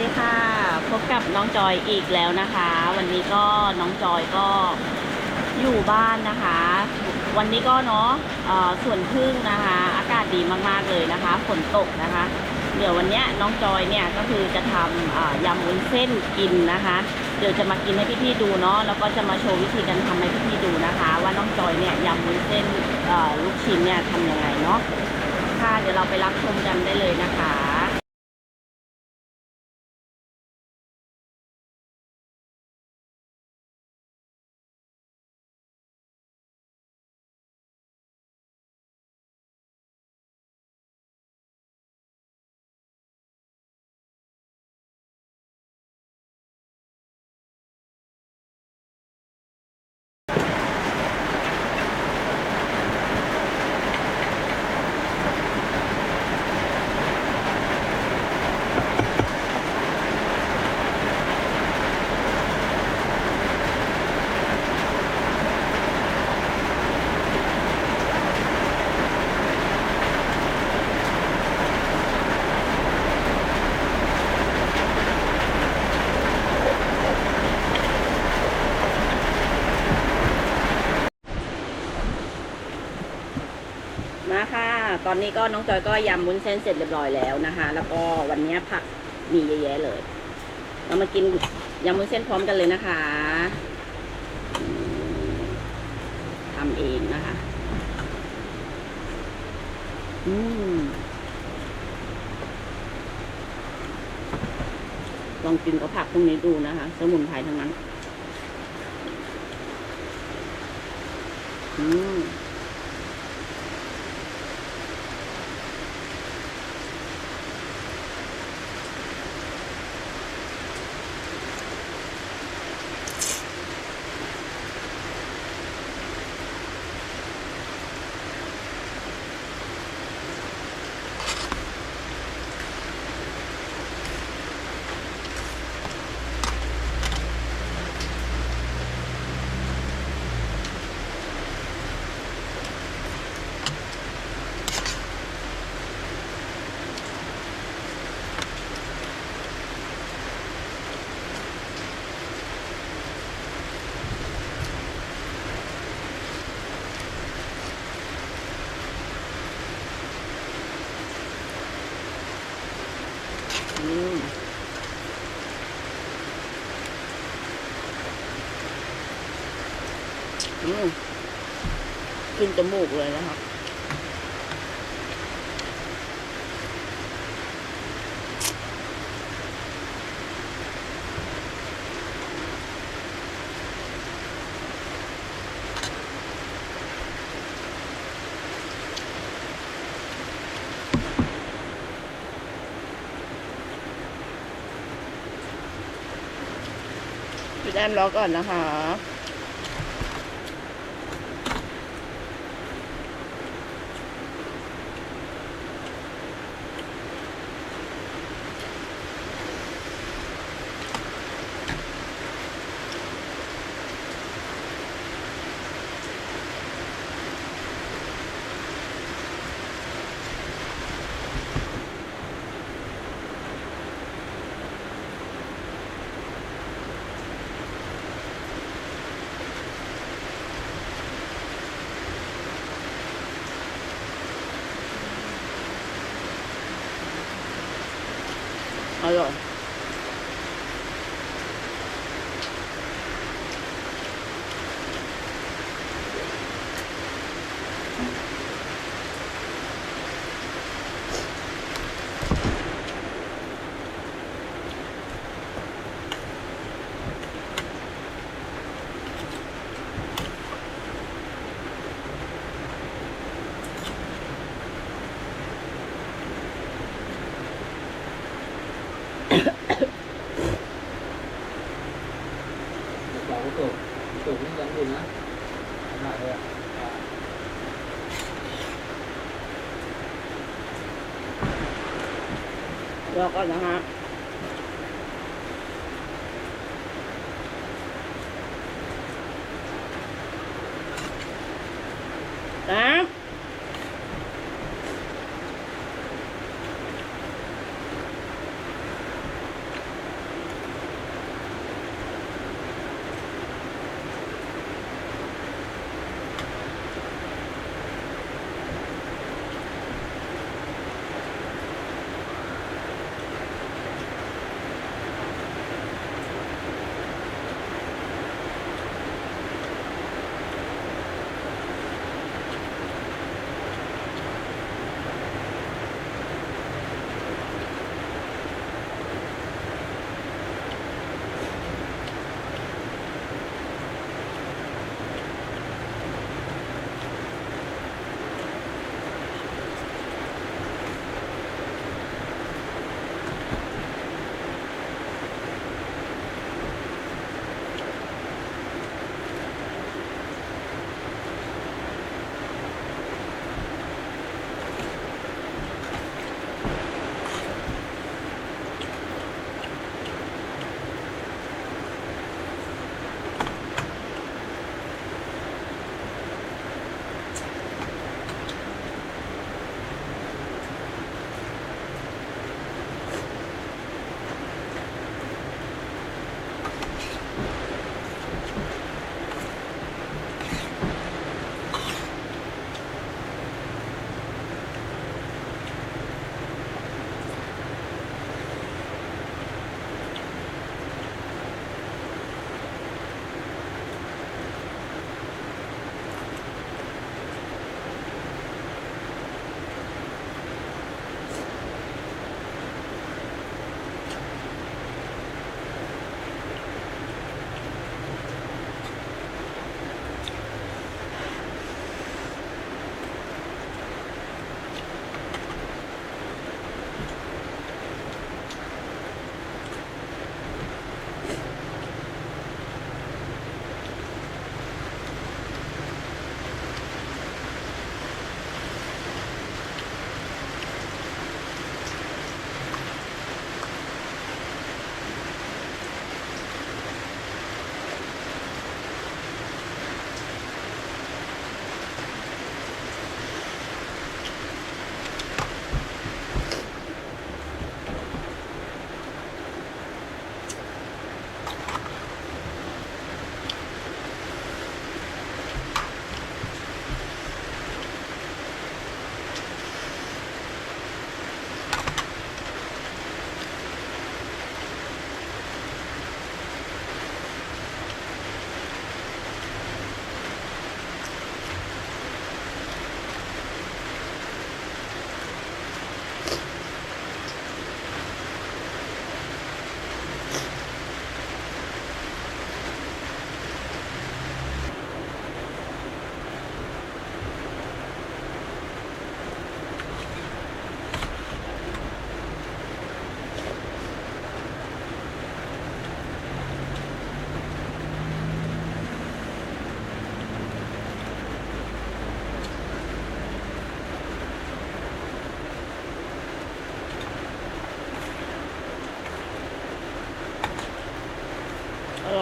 ดีค่ะ พบกับน้องจอยอีกแล้วนะคะ วันนี้ก็น้องจอยก็อยู่บ้านนะคะ วันนี้ก็เนาะเอ่อส่วนพึ่งนะคะ อากาศดีมากๆเลยนะคะฝนตกนะคะ เดี๋ยววันนี้น้องจอยเนี่ยก็คือจะทำยำวุ้นเส้นกินนะคะ เดี๋ยวจะมากินให้พี่ๆดูเนาะแล้วก็จะมาโชว์วิธีการทำให้พี่ๆดูนะคะ ว่าน้องจอยเนี่ยยำวุ้นเส้นลูกชิ้นเนี่ยทำยังไงเนาะค่ะเดี๋ยวเราไปรับชมกันได้เลยนะคะ มาค่ะ ตอนนี้ก็น้องจอยก็ยำวุ้นเส้นเสร็จเรียบร้อยแล้วนะคะ แล้วก็วันนี้ผักมีเยอะแยะเลย เรามากินยำวุ้นเส้นพร้อมกันเลยนะคะทำเองนะคะ อืมลองกินกับผักพวกนี้ดูนะคะ สมุนไพรทั้งนั้น อืม อืมอืม ขึ้นจมูกเลยนะครับพี่แอมรอก่อนนะคะ อร่อย เราก็ตัวตัวนี้ยังอยู่นะขนาดเลยอะ รอ ก่อนนะฮะนะ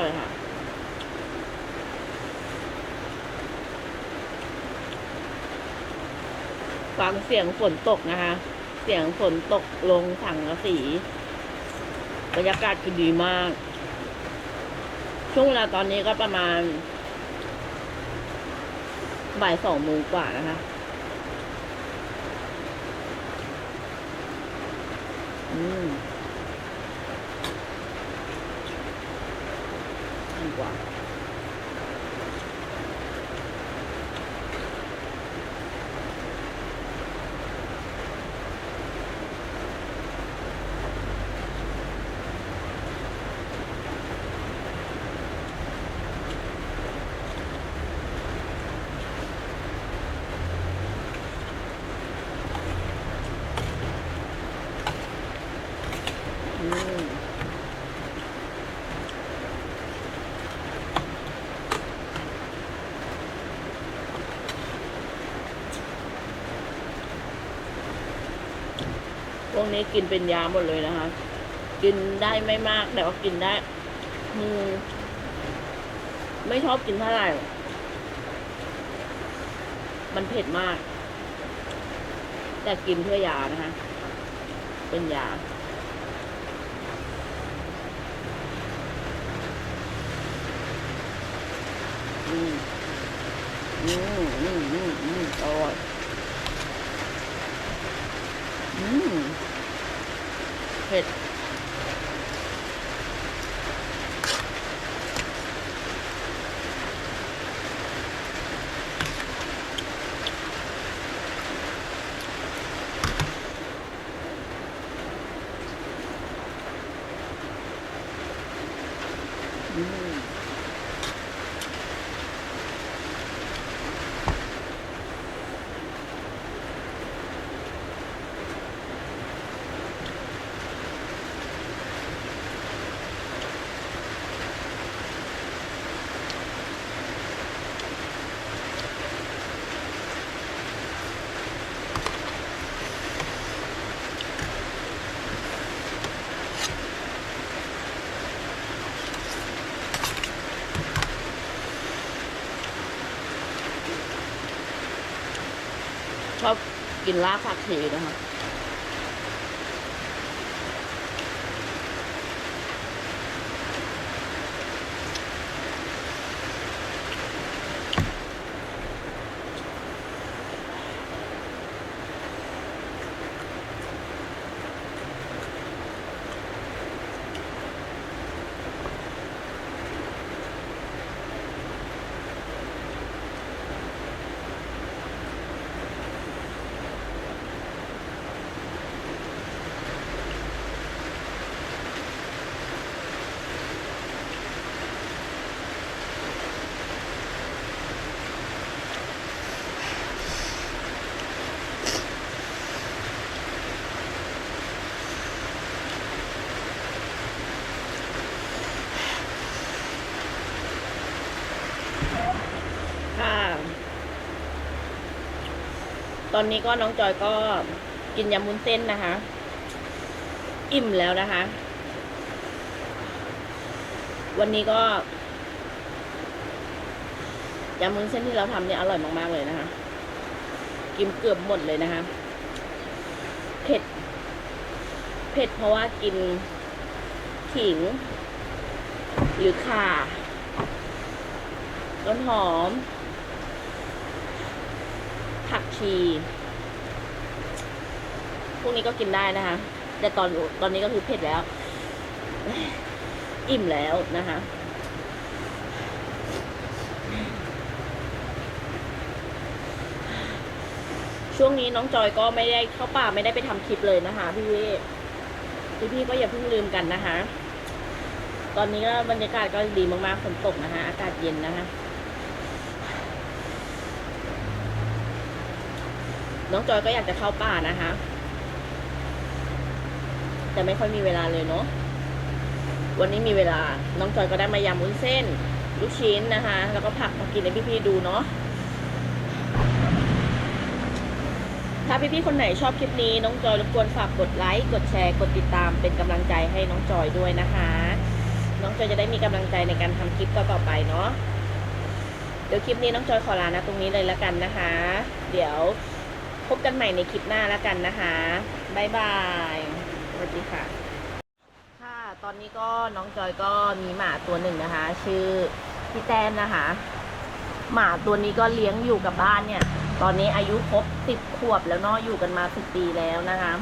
ร่อยค่ะ ฟังเสียงฝนตกนะคะ เสียงฝนตกลงถังกระสีบรรยากาศคือดีมาก ช่วงเวลาตอนนี้ก็ประมาณบ่ายสองโมงกว่านะคะอืม ดีกว่า อืมพ วกนี้กินเป็นยาหมดเลยนะคะ กินได้ไม่มากแต่ว่ากินได้ อืม ไม่ชอบกินเท่าไหร่ มันเผ็ดมาก แต่กินเพื่อยานะคะ เป็นยาอืมอืมอืมอืมอืมอร่อยอืม ผ็ดอืม ชอบกินลาบผักชีนะคะค่ะ ตอนนี้ก็น้องจอยก็กินยำมุ้นเส้นนะคะ อิ่มแล้วนะคะ วันนี้ก็ยำมุ้นเส้นที่เราทำเนี่ยอร่อยมากๆเลยนะคะ กินเกือบหมดเลยนะคะ เผ็ด เผ็ดเพราะว่ากินขิง หรือข่าต้นหอม ชี พวกนี้ก็กินได้นะคะ แต่ตอนตอนนี้ก็คือเผ็ดแล้ว อิ่มแล้วนะคะช่วงนี้น้องจอยก็ไม่ได้เข้าป่าไม่ได้ไปทำคลิปเลยนะคะ พี่พี่พี่ก็อย่าเพิ่งลืมกันนะคะ ตอนนี้ก็บรรยากาศก็ดีมากๆฝนตกนะคะ อากาศเย็นนะคะ น้องจอยก็อยากจะเข้าป่านะคะ แต่ไม่ค่อยมีเวลาเลยเนาะวันนี้มีเวลา น้องจอยก็ได้มายำวุ้นเส้น ลูกชิ้นนะคะ แล้วก็ผักมากินให้พี่ๆดูเนาะถ้าพี่ๆคนไหนชอบคลิปนี้ น้องจอยรบกวนฝากกดไลค์กดแชร์กดติดตามเป็นกำลังใจให้น้องจอยด้วยนะคะ น้องจอยจะได้มีกำลังใจในการทำคลิปต่อไปเนาะเดี๋ยวคลิปนี้น้องจอยขอลานะตรงนี้เลยแล้วกันนะคะ เดี๋ยว พบกันใหม่ในคลิปหน้าแล้วกันนะคะบายบายสวัสดีค่ะ ค่ะตอนนี้ก็น้องจอยก็มีหมาตัวหนึ่งนะคะ ชื่อพี่แต้มนะคะ หมาตัวนี้ก็เลี้ยงอยู่กับบ้านเนี่ย ตอนนี้อายุครบสิบขวบแล้วเนาะอยู่กันมาสิบปีแล้วนะคะ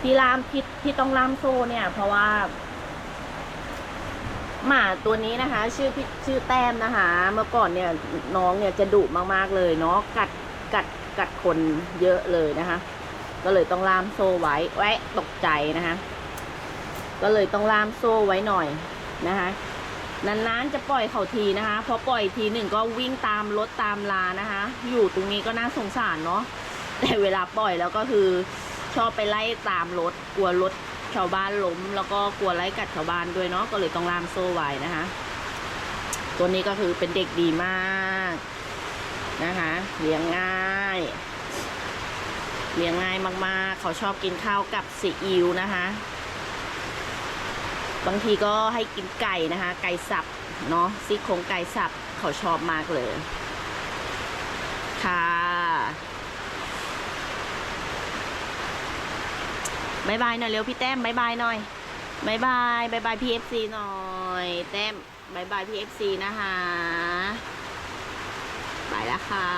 ที่ล่ามที่ที่ต้องล่ามโซ่เนี่ย เพราะว่า หมาตัวนี้นะคะ ชื่อชื่อแต้มนะคะ เมื่อก่อนเนี่ยน้องเนี่ยจะดุมากๆเลยเนาะกัดกัดกัดคนเยอะเลยนะคะ ก็เลยต้องล่ามโซ่ไว้แวะตกใจนะคะ ก็เลยต้องล่ามโซ่ไว้หน่อยนะคะนานๆจะปล่อยเขาทีนะคะพอปล่อยทีหนึ่งก็วิ่งตามรถตามลานะคะ อยู่ตรงนี้ก็น่าสงสารเนาะแต่เวลาปล่อยแล้วก็คือชอบไปไล่ตามรถกลัวรถ ชาวบ้านล้ม แล้วก็กลัวไล่กัดชาวบ้านด้วยเนาะก็เลยต้องล่ามโซ่ไว้นะคะ ตัวนี้ก็คือเป็นเด็กดีมากนะคะเลี้ยงง่ายเลี้ยงง่ายมากๆ เขาชอบกินข้าวกับซีอิ๊วนะคะ บางทีก็ให้กินไก่นะคะ ไก่สับเนาะซี่โครงไก่สับเขาชอบมากเลย ค่ะ บายบายหน่อยเร็วพี่แต้มบายบายหน่อยบายบายบายบายพีเอฟซีหน่อย แต้มบายบายพีเอฟซีนะคะ ไปแล้วค่ะ